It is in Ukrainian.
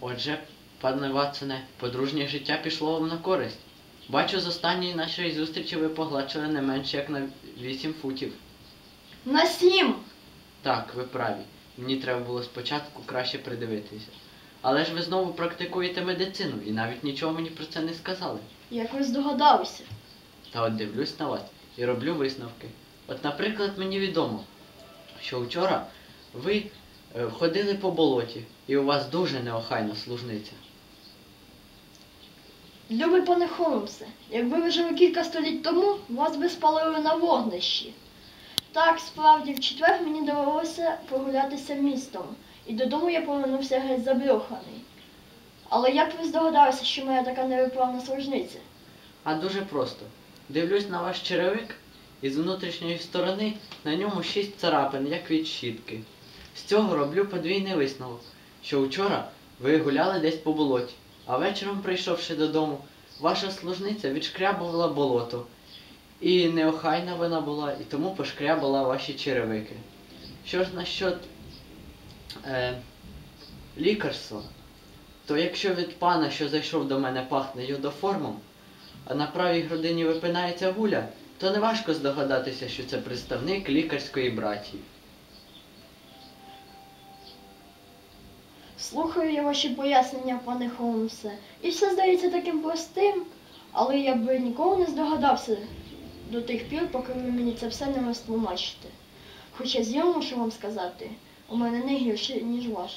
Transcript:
Отже, пане Ватсоне, подружнє життя пішло вам на користь. Бачу, з останньої нашої зустрічі ви погладшили не менше як на 8 футів. На сім! Так, ви праві. Мені треба було спочатку краще придивитися. Але ж ви знову практикуєте медицину і навіть нічого мені про це не сказали. Як ви здогадалися? Та от дивлюсь на вас і роблю висновки. От, наприклад, мені відомо, що вчора ви ходили по болоті, і у вас дуже неохайна служниця. Любий пане Холмсе, якби ви жили кілька століть тому, вас би спалили на вогнищі. Так, справді, в четвер мені довелося прогулятися містом, і додому я повернувся геть заброханий. Але як ви здогадалися, що моя така невиправна служниця? А дуже просто. Дивлюсь на ваш черевик, і з внутрішньої сторони на ньому шість царапин, як від щітки. З цього роблю подвійний висновок, що вчора ви гуляли десь по болоті, а вечором, прийшовши додому, ваша служниця відшкрябувала болото. І неохайна вона була, і тому пошкрябала ваші черевики. Що ж насчет е, лікарства, то якщо від пана, що зайшов до мене, пахне йодоформом, а на правій грудині випинається гуля, то не важко здогадатися, що це представник лікарської братії. Слухаю я ваші пояснення, пане Холмсе, і все здається таким простим, але я би ніколи не здогадався до тих пір, поки ви мені це все не розтлумачите. Хоча з'явно, що вам сказати, у мене не гірше, ніж ваш.